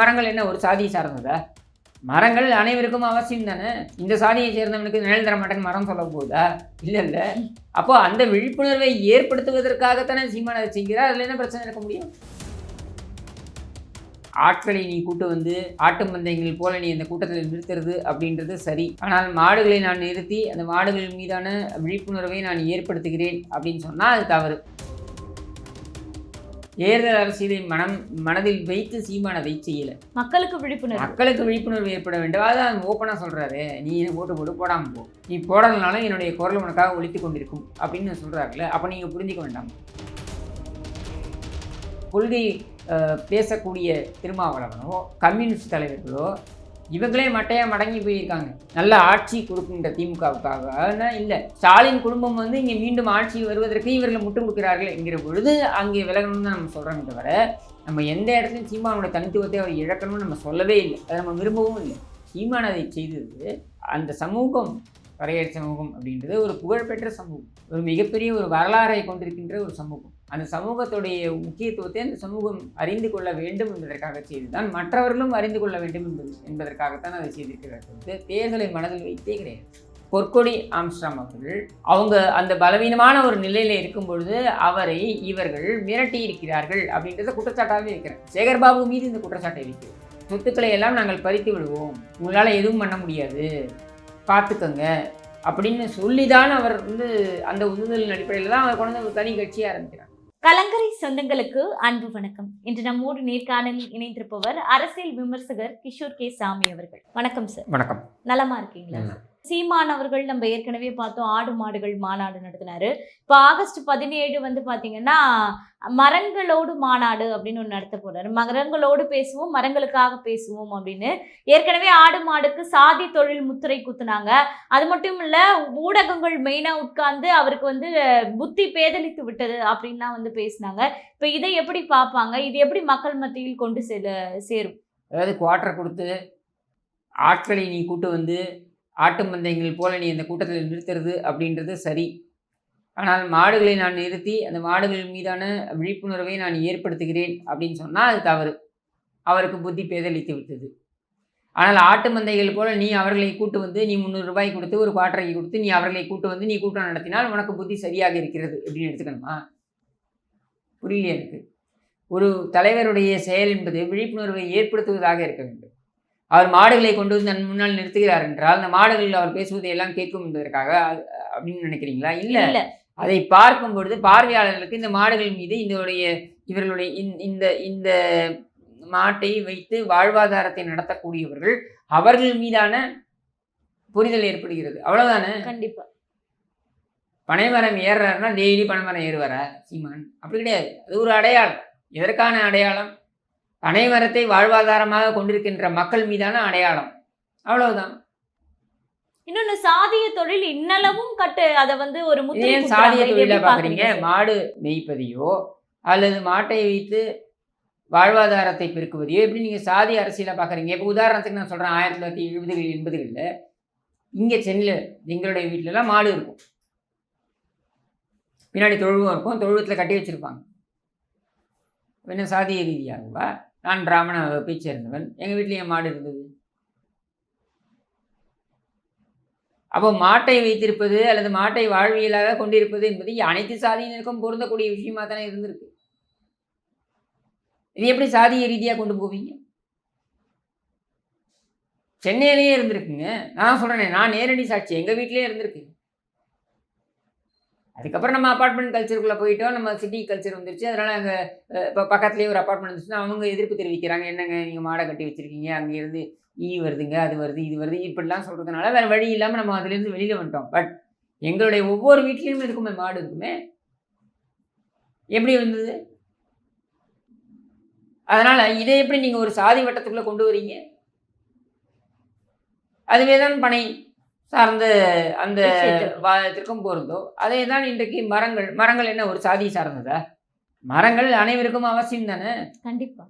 மரங்கள் என்ன ஒரு சாதியை சார்ந்ததா? மரங்கள் அனைவருக்கும் அவசியம் தானே? இந்த சாதியை சேர்ந்தவனுக்கு நிழல் தர மாட்டேன்னு மரம் சொல்ல போகுதா? இல்லை இல்லை. அப்போ அந்த விழிப்புணர்வை ஏற்படுத்துவதற்காகத்தானே சீமான அதை செய்கிறார்? அதில் என்ன பிரச்சனை இருக்க முடியும்? ஆட்களை நீ கூட்டு வந்து ஆட்டு மந்தைகள் போல நீ அந்த கூட்டத்தில் நிறுத்துறது அப்படின்றது சரி. ஆனால் மாடுகளை நான் நிறுத்தி அந்த மாடுகள் மீதான விழிப்புணர்வை நான் ஏற்படுத்துகிறேன் அப்படின்னு சொன்னால் அது தவறு. தேர்தல் அரசியலை மனம் மனதில் வைத்து சீமான் அதை செய்யலை. மக்களுக்கு விழிப்புணர்வு. மக்களுக்கு விழிப்புணர்வு ஏற்பட வேண்டும். அதான் ஓப்பனாக சொல்கிறாரு நீ ஓட்டு போட்டு போடாமல் போ. நீ போடலனாலும் என்னுடைய குரல் உனக்காக ஒழித்து கொண்டிருக்கும் அப்படின்னு சொல்கிறாருல்ல அப்போ நீங்கள் புரிஞ்சிக்க வேண்டாம். கொள்கை பேசக்கூடிய திருமாவளவனோ கம்யூனிஸ்ட் தலைவர்களோ இவங்களே மட்டையாக மடங்கி போயிருக்காங்க. நல்ல ஆட்சி கொடுக்கின்ற திமுகவுக்காக. இல்லை. ஸ்டாலின் குடும்பம் வந்து இங்கே மீண்டும் ஆட்சி வருவதற்கு இவர்கள் முட்டு கொடுக்கிறார்கள் என்கிற பொழுது அங்கே விலகணும்னு தான் நம்ம சொல்கிறோம் தவிர நம்ம எந்த இடத்துலையும் சீமானோட தனித்துவத்தை அவர் இழக்கணும்னு நம்ம சொல்லவே இல்லை. அதை நம்ம விரும்பவும் இல்லை. சீமான் அதை செய்தது அந்த சமூகம் வரையறை சமூகம் அப்படின்றது ஒரு புகழ்பெற்ற சமூகம். ஒரு மிகப்பெரிய ஒரு வரலாறை கொண்டிருக்கின்ற ஒரு சமூகம். அந்த சமூகத்துடைய முக்கியத்துவத்தை அந்த சமூகம் அறிந்து கொள்ள வேண்டும் என்பதற்காக செய்துதான் மற்றவர்களும் அறிந்து கொள்ள வேண்டும் என்பது என்பதற்காகத்தான் அதை செய்திருக்கிறார் தேர்தலை மனதில் வைத்தே கிடையாது. பொற்கொடி ஆம்ஸ்ட்ராம் அவர்கள் அவங்க அந்த பலவீனமான ஒரு நிலையில இருக்கும் பொழுது அவரை இவர்கள் மிரட்டி இருக்கிறார்கள் அப்படின்றத குற்றச்சாட்டாகவே இருக்கிறேன் சேகர்பாபு மீது இந்த குற்றச்சாட்டை வைக்கிறேன் சொத்துக்களை எல்லாம் நாங்கள் பறித்து விடுவோம். உங்களால் எதுவும் பண்ண முடியாது. பார்த்துக்கங்க அப்படின்னு சொல்லிதான் அவர் வந்து அந்த உந்துதலின் அடிப்படையில் தான் அவர் கொண்டு வந்து ஒரு தனி கட்சியாக ஆரம்பிக்கிறார். கலங்கரை சொந்தங்களுக்கு அன்பு வணக்கம். இன்று நம்மோடு நேர்காணலில் இணைந்திருப்பவர் அரசியல் விமர்சகர் கிஷோர் கே சாமி அவர்கள். வணக்கம் சார் வணக்கம். நலமா இருக்கீங்களா சீமான் அவர்கள் நம்ம ஏற்கனவே பார்த்தோம் ஆடு மாடுகள் மாநாடு நடத்தினாரு. இப்போ ஆகஸ்ட் பதினேழு வந்து பாத்தீங்கன்னா மரங்களோடு மாநாடு அப்படின்னு ஒன்று நடத்த போறாரு. மரங்களோடு பேசுவோம் மரங்களுக்காக பேசுவோம் அப்படின்னு. ஏற்கனவே ஆடு மாடுக்கு சாதி தொழில் முத்திரை குத்துனாங்க. அது மட்டும் இல்ல ஊடகங்கள் மெயினா உட்கார்ந்து அவருக்கு வந்து புத்தி பேதலித்து விட்டது அப்படின்லாம் வந்து பேசினாங்க. இப்போ இதை எப்படி பார்ப்பாங்க? இது எப்படி மக்கள் மத்தியில் கொண்டு செல்ல சேரும்? அதாவது குவார்ட்டர் கொடுத்து ஆட்களை நீ கூட்டு வந்து ஆட்டு மந்தைகள் போல நீ அந்த கூட்டத்தில் நிறுத்துறது அப்படின்றது சரி. ஆனால் மாடுகளை நான் நிறுத்தி அந்த மாடுகள் மீதான விழிப்புணர்வை நான் ஏற்படுத்துகிறேன் அப்படின்னு சொன்னால் அது தவறு. அவருக்கு புத்தி பேதளித்து விட்டது. ஆனால் ஆட்டு மந்தைகள் போல நீ அவர்களை கூட்டு வந்து நீ முந்நூறு ரூபாய் கொடுத்து ஒரு பாட்டரைக்கு கொடுத்து நீ அவர்களை கூட்டு வந்து நீ கூட்டம் நடத்தினால் உனக்கு புத்தி சரியாக இருக்கிறது அப்படின்னு எடுத்துக்கணுமா? புரியல எனக்கு? ஒரு தலைவருடைய செயல் என்பது விழிப்புணர்வை ஏற்படுத்துவதாக இருக்க வேண்டும். அவர் மாடுகளை கொண்டு வந்து தன் முன்னால் நிறுத்துகிறார் என்றால் அந்த மாடுகள் அவர் பேசுவதை எல்லாம் கேட்கும் என்பதற்காக அப்படின்னு நினைக்கிறீங்களா? இல்லை. அதை பார்க்கும் பொழுது பார்வையாளர்களுக்கு இந்த மாடுகள் மீது இதனுடைய இவர்களுடைய இந்த- இந்த இந்த மாட்டை வைத்து வாழ்வாதாரத்தை நடத்தக்கூடியவர்கள் அவர்கள் மீதான புரிதல் ஏற்படுகிறது. அவ்வளவுதானே? கண்டிப்பா. பனைமரம் ஏறுறாருன்னா டெய்லி பனைமரம் ஏறுவாரா சீமான்? அப்படி கிடையாது. அது ஒரு அடையாளம். எதற்கான அடையாளம்? பனைமரத்தை வாழ்வாதாரமாக கொண்டிருக்கின்ற மக்கள் மீதான அடையாளம். அவ்வளவுதான். இன்னொன்னு சாதிய தொழில் இன்னளவும் கட்டு அத வந்து ஒரு ஏன். சாதிய தொழிலா பாக்குறீங்க? மாடு மேய்ப்பதையோ அல்லது மாட்டை வைத்து வாழ்வாதாரத்தை பெருக்குவதையோ எப்படி நீங்க சாதி அரசியலா பாக்குறீங்க? இப்போ உதாரணத்துக்கு நான் சொல்றேன் ஆயிரத்தி தொள்ளாயிரத்தி எழுபதுகள் எண்பதுகளில் இங்க சென்னையில் எங்களுடைய வீட்டுல எல்லாம் மாடு இருக்கும். பின்னாடி தொழுவம் இருக்கும் தொழுவத்தில் கட்டி வச்சிருப்பாங்க. என்ன சாதிய ரீதியாகவா? நான் பிராமண வகுப்பை சேர்ந்தவன். எங்கள் வீட்டில் என் மாடு இருந்தது. அப்போ மாட்டை வைத்திருப்பது அல்லது மாட்டை வாழ்வியலாக கொண்டிருப்பது என்பது அனைத்து சாதியினருக்கும் பொருந்தக்கூடிய விஷயமா தானே இருந்திருக்கு. இது எப்படி சாதிய ரீதியாக கொண்டு போவீங்க? சென்னையிலேயே இருந்திருக்குங்க. நான் சொல்கிறேனே நான் நேரடி சாட்சி எங்கள் வீட்டிலே இருந்திருக்கு. அதுக்கப்புறம் நம்ம அப்பார்ட்மெண்ட் கல்ச்சருக்குள்ளே போயிட்டோம். நம்ம சிட்டி கல்ச்சர் வந்துருச்சு. அதனால் அங்கே இப்போ பக்கத்துலேயே ஒரு அப்பார்ட்மெண்ட் வந்துச்சுன்னா அவங்க எதிர்ப்பு தெரிவிக்கிறாங்க. என்னங்க நீங்கள் மாடை கட்டி வச்சுருக்கீங்க? அங்கேருந்து ஈ e வருதுங்க அது வருது இது வருது இப்படிலாம் சொல்கிறதுனால வேறு வழி இல்லாமல் நம்ம அதுலேருந்து வெளியில் வந்துட்டோம். பட் எங்களுடைய ஒவ்வொரு வீட்லேயும் இருக்குமே மாடு இருக்குமே. எப்படி வந்தது? அதனால் இதை எப்படி நீங்கள் ஒரு சாதி வட்டத்துக்குள்ளே கொண்டு வரீங்க? அதுவே தான் பனை. சார்ந்த அந்த. வாதத்திற்கும் பொருந்தோ. அதே தான் இன்றைக்கு மரங்கள் மரங்கள் என்ன ஒரு சாதியை சார்ந்ததா? மரங்கள் அனைவருக்கும் அவசியம் தானே? கண்டிப்பா.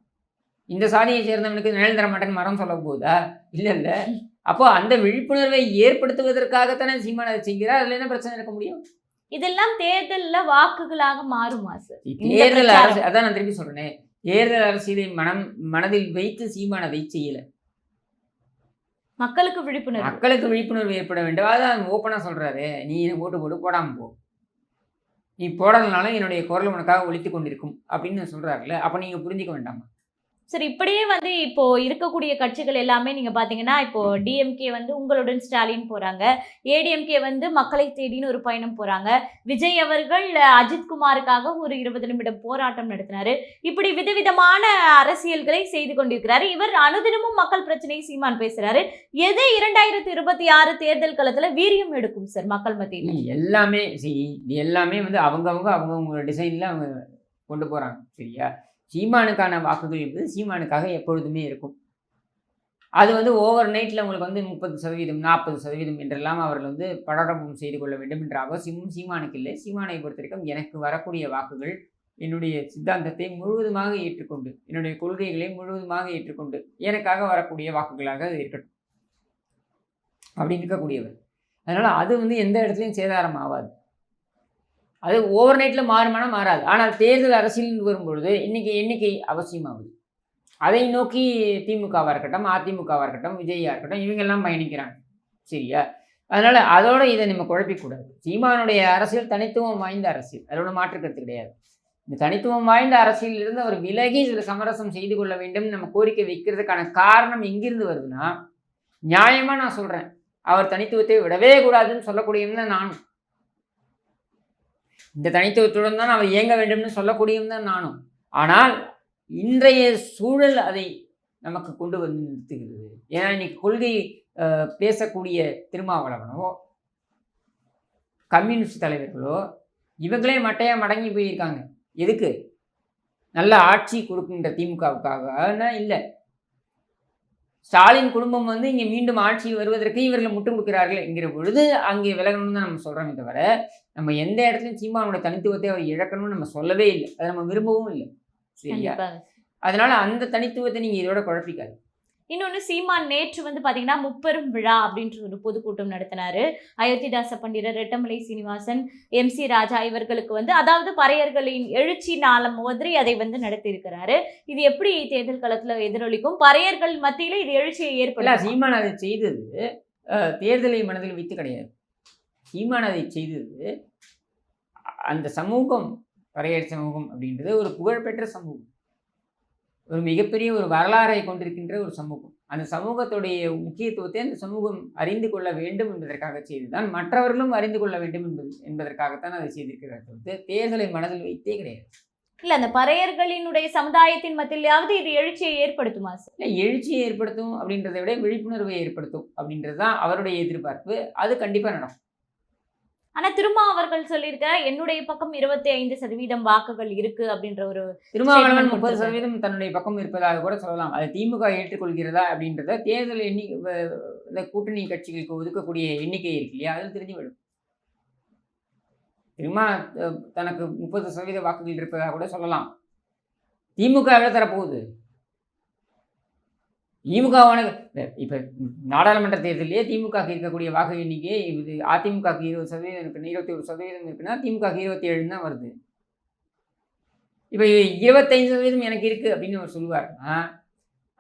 இந்த சாதியை சேர்ந்தவனுக்கு நிழல் தர மாட்டேன்னு மரம் சொல்ல போகுதா? இல்லை இல்லை. அப்போ அந்த விழிப்புணர்வை ஏற்படுத்துவதற்காகத்தானே சீமான் அதை செய்கிறார்? அதில் என்ன பிரச்சனை இருக்க முடியும்? இதெல்லாம் தேர்தல்ல வாக்குகளாக மாறுமா சார்? தேர்தல். அரசு அதான் நான் திருப்பி சொல்றேனே. தேர்தல் அரசியலை மனம் மனதில் வைத்து சீமான் அதை செய்யல. மக்களுக்கு விழிப்புணர்வு. மக்களுக்கு விழிப்புணர்வு ஏற்பட வேண்டும். அதான் ஓப்பனாக சொல்றாரு. நீ ஓட்டு போட்டு போடாமல் போ. நீ போடாதனால என்னுடைய குரல் உனக்காக ஒழித்து கொண்டிருக்கும் அப்படின்னு சொல்றாருல்ல. அப்போ நீங்க புரிஞ்சிக்க வேண்டாமா? சரி இப்படியே வந்து இப்போ இருக்கக்கூடிய கட்சிகள் எல்லாமே நீங்க பாத்தீங்கன்னா இப்போ டிஎம்கே வந்து உங்களுடன் ஸ்டாலின் போறாங்க. ஏடிஎம்கே வந்து மக்களை தேடின்னு ஒரு பயணம் போறாங்க. விஜய் அவர்கள் அஜித்குமாருக்காக அஜித் குமாருக்காக ஒரு இருபது நிமிடம் போராட்டம் நடத்தினாரு. இப்படி விதவிதமான அரசியல்களை செய்து கொண்டிருக்கிறாரு. இவர் அனுதினமும் மக்கள் பிரச்சனையை சீமான் பேசுறாரு. எது இரண்டாயிரத்தி இருபத்தி ஆறு தேர்தல் களத்துல வீரியம் எடுக்கும் சார் மக்கள் மத்தியில்? எல்லாமே எல்லாமே வந்து அவங்கவுங்க அவங்கவுங்க டிசைனில் அவங்க கொண்டு போகிறாங்க சரியா? சீமானுக்கான வாக்குகள் என்பது சீமானுக்காக எப்பொழுதுமே இருக்கும். அது வந்து ஓவர் நைட்டில் உங்களுக்கு வந்து முப்பது சதவீதம் நாற்பது சதவீதம் என்றெல்லாம் அவர்கள் வந்து படரமும் செய்து கொள்ள வேண்டும் என்ற அவசியமும் சீமானுக்கு இல்லை. சீமானை பொறுத்த வரைக்கும் எனக்கு வரக்கூடிய வாக்குகள் என்னுடைய சித்தாந்தத்தை முழுவதுமாக ஏற்றுக்கொண்டு என்னுடைய கொள்கைகளை முழுவதுமாக ஏற்றுக்கொண்டு எனக்காக வரக்கூடிய வாக்குகளாக அது இருக்கட்டும். அப்படின்னு இருக்கக்கூடியவர். அதனால் அது வந்து எந்த இடத்துலையும் சேதாரம் ஆகாது. அது ஓவர் நைட்டில் மாறுமானா மாறாது. ஆனால் தேர்தல் அரசியல் வரும்பொழுது இன்றைக்கி எண்ணிக்கை அவசியமாகுது. அதை நோக்கி திமுகவாக இருக்கட்டும் அதிமுகவாக இருக்கட்டும் விஜயாக இருக்கட்டும் இவங்கெல்லாம் பயணிக்கிறாங்க. சரியா? அதனால் அதோட இதை நம்ம குழப்பிக்கூடாது. சீமானுடைய அரசியல் தனித்துவம் வாய்ந்த அரசியல். அதோட மாற்று கருத்து கிடையாது. இந்த தனித்துவம் வாய்ந்த அரசியலிருந்து அவர் விலகி இதில் சமரசம் செய்து கொள்ள வேண்டும் நம்ம கோரிக்கை வைக்கிறதுக்கான காரணம் எங்கிருந்து வருதுன்னா நியாயமாக நான் சொல்கிறேன் அவர் தனித்துவத்தை விடவே கூடாதுன்னு சொல்லக்கூடியவன் தான் நானும். இந்த தனித்துவத்துடன் தான் அவர் இயங்க வேண்டும்னு சொல்லக்கூடியவன் தான் நானும். ஆனால் இன்றைய சூழல் அதை நமக்கு கொண்டு வந்து நிறுத்துகிறது. ஏன்னா இன்னைக்கு கொள்கை பேசக்கூடிய திருமாவளவனோ கம்யூனிஸ்ட் தலைவர்களோ இவங்களே மட்டையாக மடங்கி போயிருக்காங்க. எதுக்கு? நல்ல ஆட்சி கொடுக்கின்ற திமுகவுக்காக இல்லை. ஸ்டாலின் குடும்பம் வந்து இங்கே மீண்டும் ஆட்சி வருவதற்கு இவர்கள் முட்டு கொடுக்கிறார்கள் என்கிற பொழுது அங்கே விலகணும்னு தான் நம்ம சொல்கிறோமே தவிர நம்ம எந்த இடத்துலையும் சீமானோட தனித்துவத்தை அவர் இழக்கணும்னு நம்ம சொல்லவே இல்லை. அதை நம்ம விரும்பவும் இல்லை. சரியா? அதனால அந்த தனித்துவத்தை நீங்கள் இதோட குழப்பிக்காது இன்னொன்று சீமான் நேற்று வந்து பார்த்தீங்கன்னா முப்பெரும் விழா அப்படின்ற ஒரு பொதுக்கூட்டம் நடத்தினாரு. அயோத்திதாச பண்டிதர் ரெட்டமலை சீனிவாசன் எம் சி ராஜா இவர்களுக்கு வந்து அதாவது பறையர்களின் எழுச்சி நாளம் மாதிரி அதை வந்து நடத்தியிருக்கிறாரு. இது எப்படி தேர்தல் களத்தில் எதிரொலிக்கும்? பறையர்கள் மத்தியில இது எழுச்சியை இல்ல ஏற்படும் சீமான் அதை செய்தது தேர்தலை மனதில் வைத்து கிடையாது. சீமான் அதை செய்தது அந்த சமூகம் பறையர் சமூகம் அப்படின்றது ஒரு புகழ்பெற்ற சமூகம். ஒரு மிகப்பெரிய ஒரு வரலாறை கொண்டிருக்கின்ற ஒரு சமூகம். அந்த சமூகத்துடைய முக்கியத்துவத்தை அந்த சமூகம் அறிந்து கொள்ள வேண்டும் என்பதற்காக செய்துதான் மற்றவர்களும் அறிந்து கொள்ள வேண்டும் என்பது என்பதற்காகத்தான் அதை செய்திருக்கிறார் தவிர்த்து தேர்தலை மனதில் வைத்தே கிடையாது. இல்ல அந்த பறையர்களினுடைய சமுதாயத்தின் மத்தியிலாவது இது எழுச்சியை ஏற்படுத்துமா சார்? இல்லை எழுச்சியை ஏற்படுத்தும் அப்படின்றத விட விழிப்புணர்வை ஏற்படுத்தும் அப்படின்றது தான் அவருடைய எதிர்பார்ப்பு. அது கண்டிப்பாக நடக்கும். ஆனா திருமா அவர்கள் சொல்லியிருக்காரு என்னுடைய பக்கம் இருபத்தி ஐந்து சதவீதம் வாக்குகள் இருக்கு அப்படின்ற ஒரு திருமாவளவன் முப்பது. சதவீதம் தன்னுடைய பக்கம் இருப்பதாக கூட சொல்லலாம். அது திமுக ஏற்றுக்கொள்கிறதா அப்படின்றத தேர்தல் எண்ணி கூட்டணி கட்சிகளுக்கு ஒதுக்கக்கூடிய எண்ணிக்கை இருக்கு இல்லையா? அதில் தெரிஞ்சு விடும் திருமா தனக்கு முப்பது சதவீத வாக்குகள் இருப்பதாக கூட சொல்லலாம். திமுக எவ்வளோ தரப்போகுது. திமுக உனக்கு இப்போ நாடாளுமன்ற தேர்தலிலே திமுக இருக்கக்கூடிய வாக்கு எண்ணிக்கை இது அதிமுக இருபது சதவீதம் இருக்குன்னா இருபத்தி ஒரு சதவீதம் இருக்குன்னா திமுக இருபத்தி ஏழுன்னு தான் வருது. இப்போ இருபத்தைந்து சதவீதம் எனக்கு இருக்குது அப்படின்னு அவர் சொல்லுவாருன்னா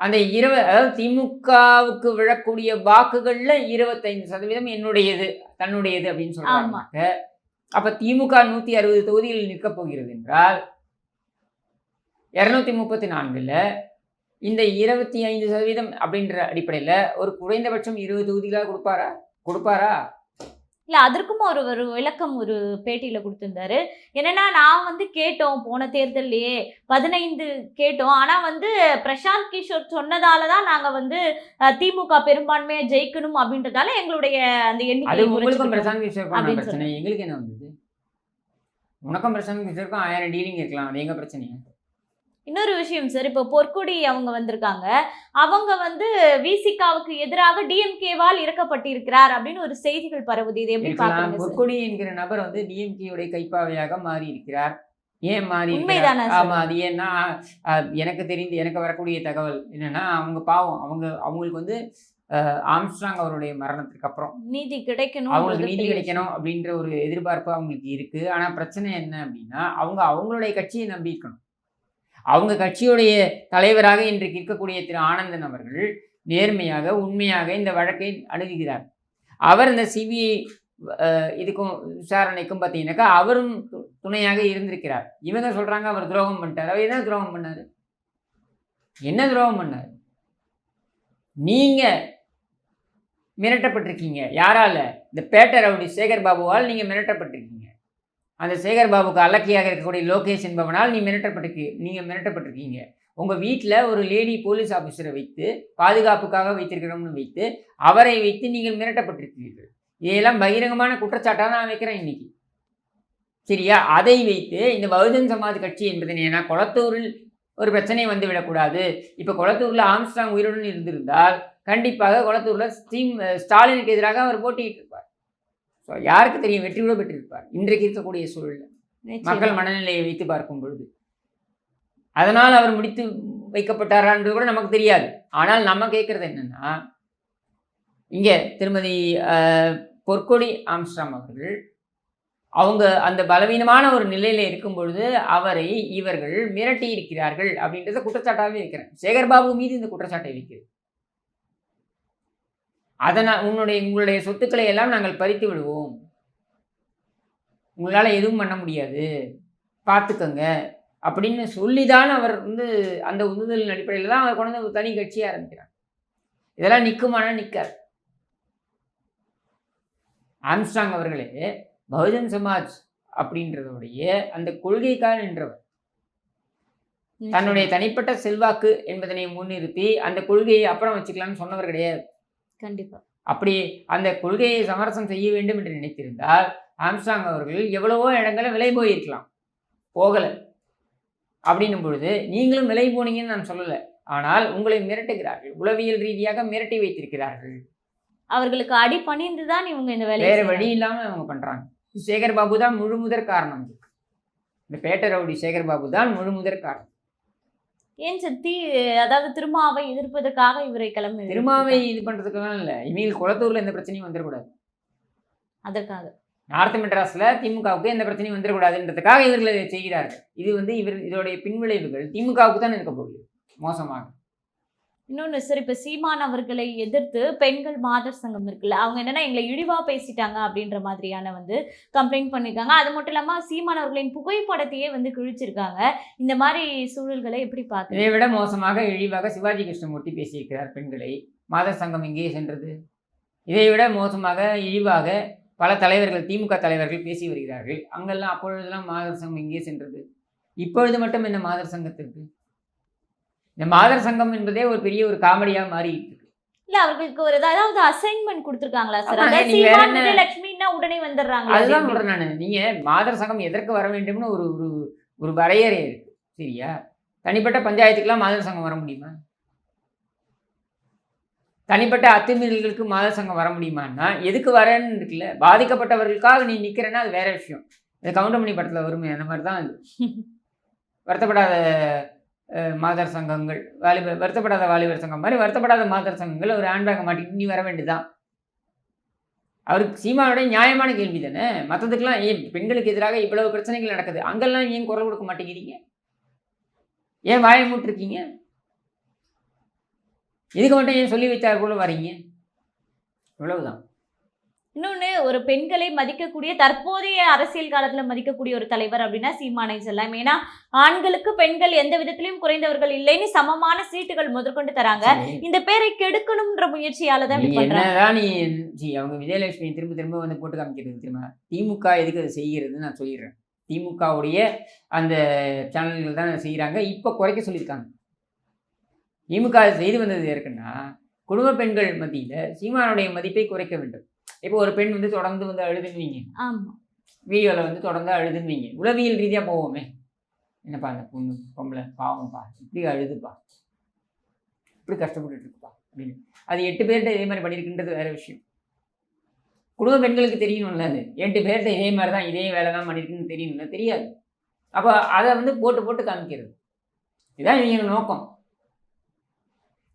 அந்த இருவ அதாவது திமுகவுக்கு விழக்கூடிய வாக்குகளில் இருபத்தைந்து சதவீதம் என்னுடையது தன்னுடையது அப்படின்னு சொல்றாங்க அப்போ திமுக நூற்றி அறுபது தொகுதிகளில் நிற்கப் போகிறது என்றால் இரநூத்தி முப்பத்தி நான்கில் இந்த இருபத்தி ஐந்து சதவீதம் அப்படின்ற அடிப்படையில் ஒரு குறைந்தபட்சம் இருபது தொகுதிகளாக கொடுப்பாரா? கொடுப்பாரா? இல்ல அதற்கும் ஒரு ஒரு விளக்கம் ஒரு பேட்டியில கொடுத்திருந்தாரு. என்னன்னா நான் வந்து கேட்டோம் போன தேர்தல்லையே பதினைந்து கேட்டோம். ஆனா வந்து பிரசாந்த் கிஷோர் சொன்னதால தான் நாங்க வந்து திமுக பெரும்பான்மையா ஜெயிக்கணும் அப்படின்றதால எங்களுடைய அந்த எண்ணிக்கை பிரசாந்த் கிஷோருக்கும் அப்படின்னு பிரச்சனை. எங்களுக்கு என்ன வந்தது? உனக்கும் பிரசாந்த் கிஷோருக்கும் ஆயிரம் டீலிங் இருக்கலாம். அது எங்க பிரச்சனையா இன்னொரு விஷயம் சார் இப்போ பொற்குடி அவங்க வந்திருக்காங்க. அவங்க வந்து விசிகாவுக்கு எதிராக டிஎம்கேவால் இறக்கப்பட்டிருக்கிறார் அப்படின்னு ஒரு செய்திகள் பரவுது. இது எப்படி சார் பொற்கொடி என்கிற நபர் வந்து டிஎம்கேயுடைய கைப்பாவையாக மாறி இருக்கிறார் ஏன் மாறி? ஆமா அது ஏன்னா எனக்கு தெரிந்து எனக்கு வரக்கூடிய தகவல் என்னன்னா அவங்க பாவம் அவங்க அவங்களுக்கு வந்து ஆம்ஸ்ட்ராங் அவருடைய மரணத்துக்கு அப்புறம். நீதி கிடைக்கணும் அவங்களுக்கு நீதி கிடைக்கணும் அப்படின்ற ஒரு எதிர்பார்ப்பு அவங்களுக்கு இருக்கு. ஆனா பிரச்சனை என்ன அப்படின்னா அவங்க அவங்களுடைய கட்சியை நம்பி இருக்கணும் அவங்க கட்சியுடைய தலைவராக இன்றைக்கு இருக்கக்கூடிய திரு ஆனந்தன் அவர்கள் நேர்மையாக உண்மையாக இந்த வழக்கை அணுகுகிறார். அவர் இந்த சிபிஐ இதுக்கும் விசாரணைக்கும் பார்த்தீங்கன்னாக்கா அவரும் து- துணையாக இருந்திருக்கிறார். இவங்க சொல்றாங்க அவர் துரோகம் பண்ணிட்டார். அவர் என்ன துரோகம் பண்ணார்? என்ன துரோகம் பண்ணார்? நீங்க மிரட்டப்பட்டிருக்கீங்க. யாரால? இந்த பேட்டர் ரவுடி சேகர் பாபுவால் நீங்க மிரட்டப்பட்டிருக்கீங்க. அந்த சேகர் பாபுக்கு அலக்கியாக இருக்கக்கூடிய லோகேஷ் என்பவனால் நீ மிரட்டப்பட்டிருக்கீ நீங்கள் மிரட்டப்பட்டிருக்கீங்க. உங்கள் வீட்டில் ஒரு லேடி போலீஸ் ஆஃபீஸரை வைத்து பாதுகாப்புக்காக வைத்திருக்கிறோம்னு வைத்து அவரை வைத்து நீங்கள் மிரட்டப்பட்டிருக்கிறீர்கள். இதையெல்லாம் பகிரங்கமான குற்றச்சாட்டாக நான் வைக்கிறேன் இன்னைக்கு. சரியா? அதை வைத்து இந்த பகுஜன் சமாஜ் கட்சி என்பது ஏன்னா குளத்தூரில் ஒரு பிரச்சனை வந்து விடக்கூடாது இப்போ குளத்தூரில் ஆம்ஸ்டாங் உயிருடன் இருந்திருந்தால் கண்டிப்பாக குளத்தூரில் ஸ்டீம் ஸ்டாலினுக்கு எதிராக அவர் போட்டியிட்டு ஸோ யாருக்கு தெரியும் வெற்றி கூட பெற்றிருப்பார். இன்றைக்கு இருக்கக்கூடிய சூழல் மக்கள் மனநிலையை வைத்து பார்க்கும் பொழுது. அதனால் அவர் முடித்து வைக்கப்பட்டாரான்றது கூட நமக்கு தெரியாது. ஆனால் நம்ம கேட்குறது என்னன்னா இங்கே திருமதி பொற்கொடி ஆம்ஸ்டாம் அவர்கள் அவங்க அந்த பலவீனமான ஒரு நிலையில இருக்கும் பொழுது அவரை இவர்கள் மிரட்டி இருக்கிறார்கள் அப்படின்றத குற்றச்சாட்டாகவே வைக்கிறேன் சேகர் பாபு மீது இந்த குற்றச்சாட்டை வைக்கிறேன் அதனால் உன்னுடைய உங்களுடைய சொத்துக்களை எல்லாம் நாங்கள் பறித்து விடுவோம். உங்களால் எதுவும் பண்ண முடியாது. பார்த்துக்கங்க. அப்படின்னு சொல்லிதான் அவர் வந்து அந்த உந்துதலின் அடிப்படையில் தான் அவர் கொண்டு வந்து ஒரு தனி கட்சியை ஆரம்பிக்கிறார். இதெல்லாம் நிற்குமானா நிற்காது ஆம்ஸ்டாங் அவர்களே பகுஜன் சமாஜ் அப்படின்றதுடைய அந்த கொள்கைக்காக நின்றவர். தன்னுடைய தனிப்பட்ட செல்வாக்கு என்பதனை முன்னிறுத்தி அந்த கொள்கையை அப்புறம் வச்சுக்கலாம்னு சொன்னவர் கிடையாது. கண்டிப்பா. அப்படி அந்த கொள்கையை சமரசம் செய்ய வேண்டும் என்று நினைத்திருந்தால் ஆம்ஸ்டாங் அவர்கள் எவ்வளவோ இடங்களை விலை போயிருக்கலாம். போகலை. அப்படின்னும் பொழுது நீங்களும் விலை போனீங்கன்னு நான் சொல்லலை. ஆனால் உங்களை மிரட்டுகிறார்கள். உளவியல் ரீதியாக மிரட்டி வைத்திருக்கிறார்கள். அவர்களுக்கு அடி பணிந்து தான் இவங்க இந்த வேலையை வேற. வழி இல்லாம அவங்க பண்றாங்க. சேகர் பாபு தான் முழு முதற் காரணம். இந்த பேட்டை ரவுடி சேகர் பாபு தான் முழு முதற் காரணம். ஏன் சக்தி அதாவது திருமாவை எதிர்ப்பதற்காக இவரை கிளம்பி திருமாவை இது பண்றதுக்கெல்லாம் இல்லை. இவங்களுக்கு குளத்தூர்ல எந்த பிரச்சனையும் வந்துடக்கூடாது. அதற்காக. நார்த் மெட்ராஸ்ல திமுகவுக்கு எந்த பிரச்சனையும் வந்துடக்கூடாதுன்றதுக்காக இவர்கள் செய்கிறார்கள். இது வந்து இவர் இதோடைய பின்விளைவுகள் திமுகவுக்கு தான் இருக்க போகுது. மோசமாக. இன்னொன்று சார் இப்போ சீமான் அவர்களை எதிர்த்து பெண்கள் மாதர் சங்கம் இருக்குல்ல அவங்க என்னன்னா எங்களை இழிவாக பேசிட்டாங்க அப்படின்ற மாதிரியான வந்து கம்ப்ளைண்ட் பண்ணியிருக்காங்க அது மட்டும் இல்லாமல் சீமான் அவர்களின் புகைப்படத்தையே வந்து கிழிச்சிருக்காங்க. இந்த மாதிரி சூழல்களை எப்படி பார்த்து இதை விட மோசமாக இழிவாக சிவாஜி கிருஷ்ணமூர்த்தி பேசியிருக்கிறார் பெண்களை. மாதர் சங்கம் எங்கே சென்றது? இதை விட மோசமாக இழிவாக பல தலைவர்கள் திமுக தலைவர்கள் பேசி வருகிறார்கள். அங்கெல்லாம் அப்பொழுதெல்லாம் மாதர் சங்கம் எங்கே சென்றது? இப்பொழுது மட்டும் இந்த மாதர் சங்கத்திற்கு? இந்த மாதர் சங்கம் என்பதே ஒரு பெரிய ஒரு மாறிட்டு இருக்கு. இல்ல அவர்களுக்கு ஒரு ஏதாவது அசைன்மெண்ட் கொடுத்திருக்காங்களா சார் விஜயலட்சுமின்னா உடனே வந்துடுறாங்களா அது அதுதான்? சொல்றேன் நான். நீங்க மாதர் சங்கம் எதற்கு வர வேண்டும்னு ஒரு ஒரு ஒரு வரையறை இருக்கு. சரியா? தனிப்பட்ட பஞ்சாயத்துக்கெல்லாம் மாதர் சங்கம் வர முடியுமா? தனிப்பட்ட அத்துமீறல்களுக்கு மாதர் சங்கம் வர முடியுமான்னா எதுக்கு வரேன்னு இருக்குல்ல? பாதிக்கப்பட்டவர்களுக்காக நீ நிக்கிறேன்னா அது வேற விஷயம். இது கவுண்டமணி படத்துல வருமே அந்த மாதிரி தான் அது. வருத்தப்படாத மாதர் சங்கங்கள் வாலிபர் வருத்தப்படாத வாலிபர் சங்கம் மாதிரி வருத்தப்படாத மாதர் சங்கங்கள் ஒரு ஹேண்ட்பேக்கை மாட்டிட்டு நீ வர வேண்டியதுதான். அவருக்கு சீமானுடைய நியாயமான கேள்வி தானே? மற்றதுக்கெல்லாம் ஏன் பெண்களுக்கு எதிராக இவ்வளவு பிரச்சனைகள் நடக்குது? அங்கெல்லாம் ஏன் குரல் கொடுக்க மாட்டேங்கிறீங்க? ஏன் வாயை மூட்டிருக்கீங்க? இதுக்கு மட்டும் ஏன் சொல்லி வைத்தார் போல வரீங்க? இவ்வளவுதான். இன்னொன்னு ஒரு பெண்களை மதிக்கக்கூடிய தற்போதைய அரசியல் காலத்துல மதிக்கக்கூடிய ஒரு தலைவர் அப்படின்னா சீமானை சொல்லலாம் ஏன்னா ஆண்களுக்கு பெண்கள் எந்த விதத்திலையும் குறைந்தவர்கள் இல்லைன்னு சமமான சீட்டுகள் முதற்கொண்டு தராங்க. இந்த பேரை கெடுக்கணும்ன்ற முயற்சியால தான் என்னதான் நீ அவங்க விஜயலட்சுமி திரும்ப திரும்ப வந்து போட்டு காமிக்கிறது தெரியுமா? திமுக எதுக்கு அதை செய்கிறதுன்னு நான் சொல்லிடுறேன். திமுகவுடைய அந்த சேனல்கள் தான் செய்கிறாங்க இப்போ குறைக்க சொல்லியிருக்காங்க. திமுக செய்து வந்தது எதுக்குன்னா குடும்ப பெண்கள் மத்தியில் சீமானுடைய மதிப்பை குறைக்க வேண்டும். இப்போ ஒரு பெண் வந்து தொடர்ந்து வந்து அழுதுன்னுவீங்க ஆமா. வீடியோவில் வந்து தொடர்ந்து அழுதுன்னுவீங்க உளவியல் ரீதியாக போவோமே. என்னப்பா அந்த பொண்ணு பொம்பளை பாவம்ப்பா இப்படி அழுதுப்பா. இப்படி கஷ்டப்பட்டுட்டு இருக்குப்பா அப்படின்னு. அது எட்டு பேர்கிட்ட இதே மாதிரி பண்ணியிருக்குன்றது வேற விஷயம். குடும்ப பெண்களுக்கு தெரியணும்ல அது. எட்டு பேர்கிட்ட இதே மாதிரி தான் இதே வேலை தான் பண்ணியிருக்குன்னு தெரியணும்ல? தெரியாது. அப்போ அதை வந்து போட்டு போட்டு காமிக்கிறது. இதுதான் இவங்க நோக்கம்.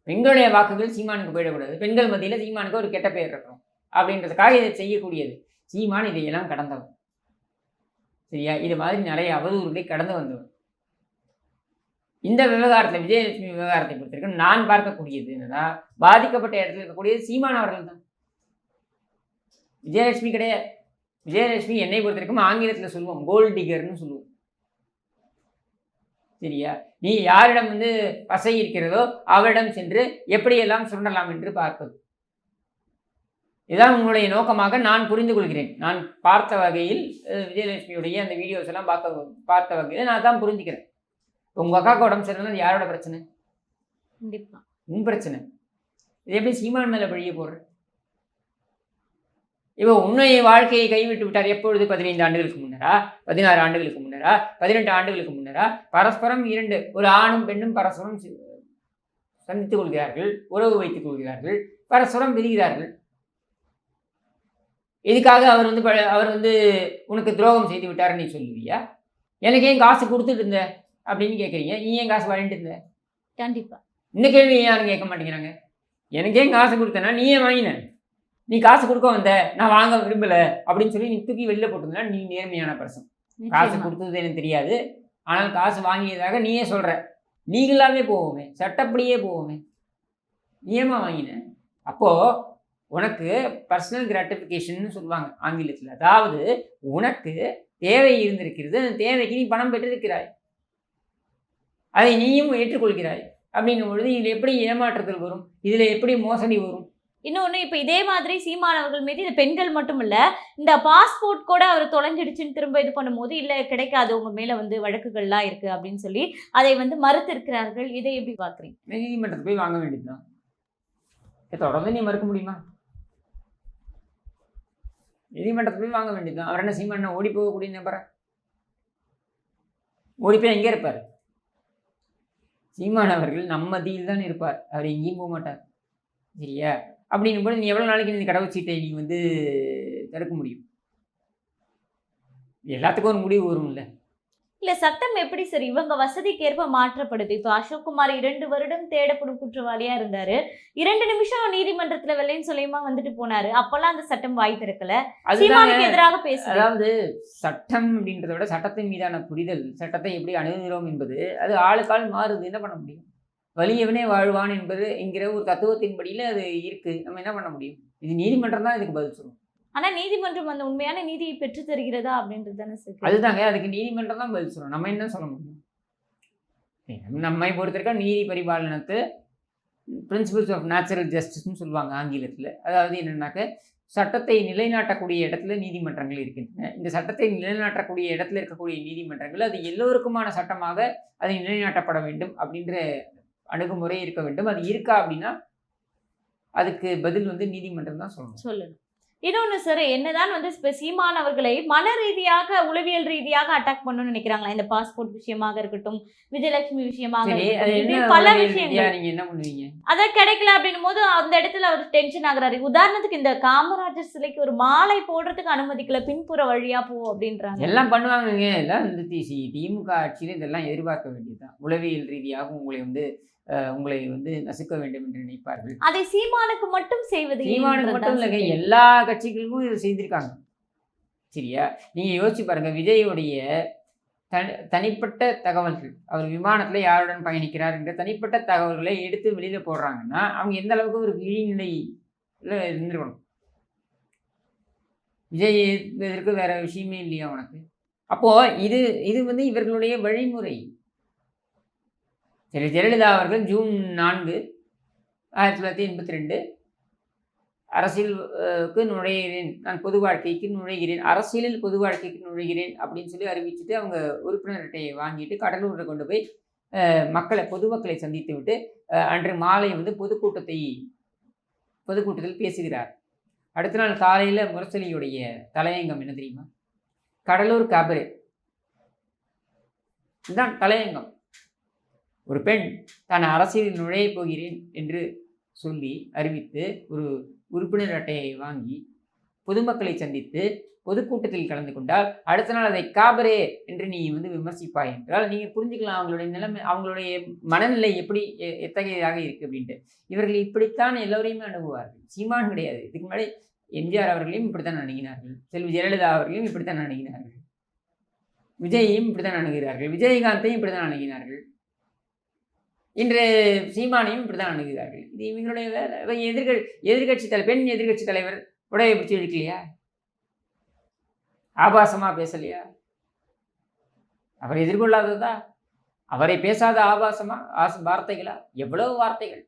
பெண்களுடைய வாக்குகள் சீமானுக்கு போயிடக்கூடாது. பெண்கள் மத்தியில் சீமானுக்கு ஒரு கெட்ட பெயர் இருக்கணும். அப்படின்றதுக்காக இதை செய்யக்கூடியது. சீமான் இதையெல்லாம் கடந்தவன். சரியா? இது மாதிரி நிறைய அவதூறுகளை கடந்து வந்தவன். இந்த விவகாரத்தில் விஜயலட்சுமி விவகாரத்தை பொறுத்திருக்கும் நான் பார்க்கக்கூடியது என்னன்னா பாதிக்கப்பட்ட இடத்துல இருக்கக்கூடியது சீமான் அவர்கள் தான். விஜயலட்சுமி கிடையாது. விஜயலட்சுமி என்னை பொறுத்திருக்கும் ஆங்கிலத்தில் சொல்லுவோம் கோல்ட் டிகர்னு சொல்லுவோம். சரியா? நீ யாரிடம் வந்து பசை இருக்கிறதோ அவரிடம் சென்று எப்படியெல்லாம் சுரண்டலாம் என்று பார்ப்பது. இதுதான் உங்களுடைய நோக்கமாக நான் புரிந்து கொள்கிறேன். நான் பார்த்த வகையில் விஜயலட்சுமியுடைய அந்த வீடியோஸ் எல்லாம் பார்க்க பார்த்த வகையில் நான் தான் புரிஞ்சுக்கிறேன். உங்கள் அக்காவுக்கு உடம்பு சரியில்லைன்னா யாரோட பிரச்சனை? கண்டிப்பா. உன் பிரச்சனை. இது எப்படி சீமான் மேலே பழிய போடுற? இப்போ உன்னை வாழ்க்கையை கைவிட்டு விட்டார் எப்பொழுது? பதினைந்து ஆண்டுகளுக்கு முன்னரா? பதினாறு ஆண்டுகளுக்கு முன்னரா? பதினெட்டு ஆண்டுகளுக்கு முன்னரா? பரஸ்பரம் இரண்டு ஒரு ஆணும் பெண்ணும் பரஸ்பரம் சந்தித்துக் கொள்கிறார்கள் உறவு வைத்துக் கொள்கிறார்கள் பரஸ்பரம் பிரிகிறார்கள் இதுக்காக அவர் வந்து அவர் வந்து உனக்கு துரோகம் செய்து விட்டாருன்னு நீ சொல்லுவியா? எனக்கு ஏன் காசு கொடுத்துட்டு இருந்த? அப்படின்னு கேட்குறீங்க நீ ஏன் காசு வாங்கிட்டு இருந்த? கண்டிப்பா. இந்த கேள்வி யாரும் கேட்க மாட்டேங்கிறாங்க. எனக்கு ஏன் காசு கொடுத்தனா நீ ஏன் வாங்கின? நீ காசு கொடுக்க வந்த நான் வாங்க விரும்பல அப்படின்னு சொல்லி நீ தூக்கி வெளில போட்டிருந்தா நீ நேர்மையான பர்சன். காசு. கொடுத்தது எனக்கு தெரியாது. ஆனால் காசு வாங்கியதாக நீயே சொல்ற. லீகலாகவே போவோமே. சட்டப்படியே போவோமே. நீ ஏமா வாங்கின? அப்போ உனக்கு பர்சனல் கிராட்டிஃபிகேஷன் சொல்லுவாங்க ஆங்கிலத்தில். அதாவது உனக்கு தேவை இருந்திருக்கிறது அந்த தேவைக்கு நீ பணம் பெற்றிருக்கிறாய். அதை நீயும் ஏற்றுக்கொள்கிறாய். அப்படிங்கும் பொழுது இதில் எப்படி ஏமாற்றுதல் வரும்? இதில் எப்படி மோசடி வரும்? இன்னொன்னு இப்ப இதே மாதிரி சீமானவர்கள் மீது இது பெண்கள் மட்டும் இல்ல இந்த பாஸ்போர்ட் கூட அவர் தொலைஞ்சிடுச்சுன்னு திரும்ப இது பண்ணும்போது இல்ல கிடைக்காது உங்க மேல வந்து வழக்குகள்லாம் இருக்கு அப்படின்னு சொல்லி அதை வந்து மறுத்திருக்கிறார்கள். இதை எப்படி பாக்குறீங்க நீதிமன்றத்தை போய் வாங்க வேண்டியதுதான். தொடர்ந்து நீ மறுக்க முடியுமா? நீதிமன்றத்தை போய் வாங்க வேண்டியது அவர் என்ன சீமான ஓடி போகக்கூடிய நபரா? ஓடி போய் எங்கே இருப்பார்? சீமான் அவர்கள் நம்ம மத்தியில் தான் இருப்பார். அவர் எங்கேயும் போக மாட்டார். சரியா? அப்படின்னும் போது நீ எவ்வளோ நாளைக்கு இந்த கடவுச்சீட்டை நீ வந்து தடுக்க முடியும்? எல்லாத்துக்கும் ஒரு முடிவு வரும்ல. இல்ல சட்டம் எப்படி சார் இவங்க வசதிக்கேற்ப மாற்றப்படுது. இப்போ அசோக்குமார் இரண்டு வருடம் தேடப்படும் குற்றவாளியா இருந்தாரு. இரண்டு நிமிஷம் நீதிமன்றத்துல வெள்ளையும் சொல்லியுமா வந்துட்டு போனாரு. அப்பெல்லாம் அந்த சட்டம் வாய் திறக்கல. சீமானுக்கு எதிராக பேசுது. அதாவது சட்டம் அப்படின்றத விட சட்டத்தின் மீதான புரிதல் சட்டத்தை எப்படி அணுகுகிறோம் என்பது அது ஆளுக்கால் மாறுது. என்ன பண்ண முடியும்? வலியவனே வாழ்வான் என்பது என்கிற ஒரு தத்துவத்தின்படியில் அது இருக்கு. நம்ம என்ன பண்ண முடியும்? இது நீதிமன்றம் தான் இதுக்கு பதில் சொல்லும். ஆனா நீதிமன்றம் அந்த உண்மையான நீதியை பெற்று தருகிறதா அப்படின்றது தானே சார். அதுதாங்க அதுக்கு நீதிமன்றம் தான் பதில் சொல்லணும். நம்ம என்ன சொல்ல முடியும்? நம்மை பொறுத்திருக்க நீதி பரிபாலனத்து பிரின்சிபல்ஸ் ஆஃப் நேச்சுரல் ஜஸ்டிஸ்னு சொல்லுவாங்க ஆங்கிலத்தில். அதாவது என்னன்னாக்க சட்டத்தை நிலைநாட்டக்கூடிய இடத்துல நீதிமன்றங்கள் இருக்கின்றன. இந்த சட்டத்தை நிலைநாட்டக்கூடிய இடத்துல இருக்கக்கூடிய நீதிமன்றங்கள் அது எல்லோருக்குமான சட்டமாக அது நிலைநாட்டப்பட வேண்டும் அப்படின்ற அணுகுமுறை இருக்க வேண்டும். அது இருக்கா அப்படின்னா அதுக்கு பதில் வந்து நீதிமன்றம் தான் சொல்லணும். சொல்லணும். இன்னொன்னு சார் என்னதான் வந்து இப்ப சீமான் அவர்களை மன ரீதியாக உளவியல் ரீதியாக அட்டாக் பண்ணணும்னு நினைக்கிறாங்களா? இந்த பாஸ்போர்ட் விஷயமாக இருக்கட்டும் விஜயலட்சுமி விஷயமாக அது இருக்கட்டும் பல விஷயங்கள். பண்ணுவீங்க? அதான் கிடைக்கல அப்படின்னும் போது அந்த இடத்துல அவர் டென்ஷன் ஆகுறாரு. உதாரணத்துக்கு இந்த காமராஜர் சிலைக்கு ஒரு மாலை போடுறதுக்கு அனுமதிக்கல பின்புற வழியா போ அப்படின்றாங்க. எல்லாம் பண்ணுவாங்கங்க. எல்லாம் இந்த திமுக ஆட்சியில் இதெல்லாம் எதிர்பார்க்க வேண்டியதுதான். உளவியல் ரீதியாக உங்களை வந்து உங்களை வந்து நசுக்க வேண்டும் என்று நினைப்பார்கள். அதை சீமானுக்கு மட்டும் செய்வது சீமானுக்கு மட்டும் இல்லைங்க ஏன்றதுதான் எல்லா கட்சிகளுக்கும் இதை செய்திருக்காங்க. சரியா? நீங்க யோசிச்சு பாருங்க விஜயுடைய தனி தனிப்பட்ட தகவல்கள் அவர் விமானத்துல யாருடன் பயணிக்கிறார் என்ற தனிப்பட்ட தகவல்களை எடுத்து வெளியில போடுறாங்கன்னா அவங்க எந்த அளவுக்கு ஒரு கீழ்நிலையில் இருந்திருக்கணும்? விஜய் இதற்கு வேற விஷயமே இல்லையா உனக்கு? அப்போ இது இது வந்து இவர்களுடைய வழிமுறை. சரி ஜெயலலிதா அவர்கள் ஜூன் நான்கு ஆயிரத்தி தொள்ளாயிரத்தி எண்பத்தி ரெண்டு அரசியலுக்கு நுழைகிறேன் நான் பொது வாழ்க்கைக்கு நுழைகிறேன் அரசியலில் பொது வாழ்க்கைக்கு நுழைகிறேன் அப்படின்னு சொல்லி அறிவிச்சுட்டு அவங்க உறுப்பினர் அட்டையை வாங்கிட்டு கடலூரில் கொண்டு போய் மக்களை பொதுமக்களை சந்தித்து விட்டு அன்று மாலை வந்து பொதுக்கூட்டத்தை பொதுக்கூட்டத்தில் பேசுகிறார். அடுத்த நாள் காலையில் முரசலியுடைய தலையங்கம் என்ன தெரியுமா? கடலூர் காபரே. இதுதான் தலையங்கம். ஒரு பெண் தான் அரசியலில் நுழையப் போகிறேன் என்று சொல்லி அறிவித்து ஒரு உறுப்பினர் அட்டையை வாங்கி பொதுமக்களை சந்தித்து பொதுக்கூட்டத்தில் கலந்து கொண்டால் அடுத்த நாள் அதை காபரே என்று நீ வந்து விமர்சிப்பாய் என்றால் நீங்கள் புரிஞ்சுக்கலாம் அவங்களுடைய நிலைமை அவங்களுடைய மனநிலை எப்படி எ- எத்தகையதாக இருக்குது அப்படின்ட்டு. இவர்கள் இப்படித்தான் எல்லோரையுமே அணுகுவார்கள். சீமான் கிடையாது. இதுக்கு முன்னாடி எம்ஜிஆர் அவர்களையும் இப்படித்தான் அணுகினார்கள். செல்வி ஜெயலலிதா அவர்களையும் இப்படித்தான் அணுகினார்கள். விஜயையும் இப்படித்தான் அணுகிறார்கள். விஜயகாந்தையும் இப்படித்தான் அணுகினார்கள். இன்று சீமானையும் இப்படி தான் அணுகுகிறார்கள். இது இவங்களுடைய வேலை இவங்க எதிர்க எதிர்கட்சி தலை பெண் எதிர்கட்சி தலைவர் உடைய பிடிச்சி எடுக்கலையா ஆபாசமாக பேசலையா? அவர் எதிர்கொள்ளாததா? அவரை பேசாத ஆபாசமா ஆச வார்த்தைகளா? எவ்வளவு வார்த்தைகள்?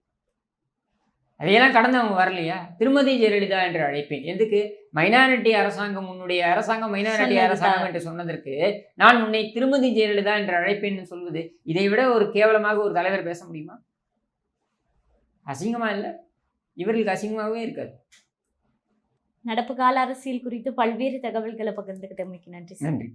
அதையெல்லாம் கடந்தவங்க வரலையா? திருமதி ஜெயலலிதா என்று அழைப்பேன் எதுக்கு? மைனாரிட்டி அரசாங்கம் உன்னுடைய அரசாங்கம் மைனாரிட்டி. அரசாங்கம் என்று சொன்னதற்கு நான் உன்னை திருமதி ஜெயலலிதா என்று அழைப்பேன் சொல்வது இதை விட ஒரு கேவலமாக ஒரு தலைவர் பேச முடியுமா? அசிங்கமா இல்லை? இவர்களுக்கு அசிங்கமாகவே இருக்காது. நடப்பு கால அரசியல் குறித்து பல்வேறு தகவல்களை பகிர்ந்துகிட்டமைக்கு நன்றி நன்றி.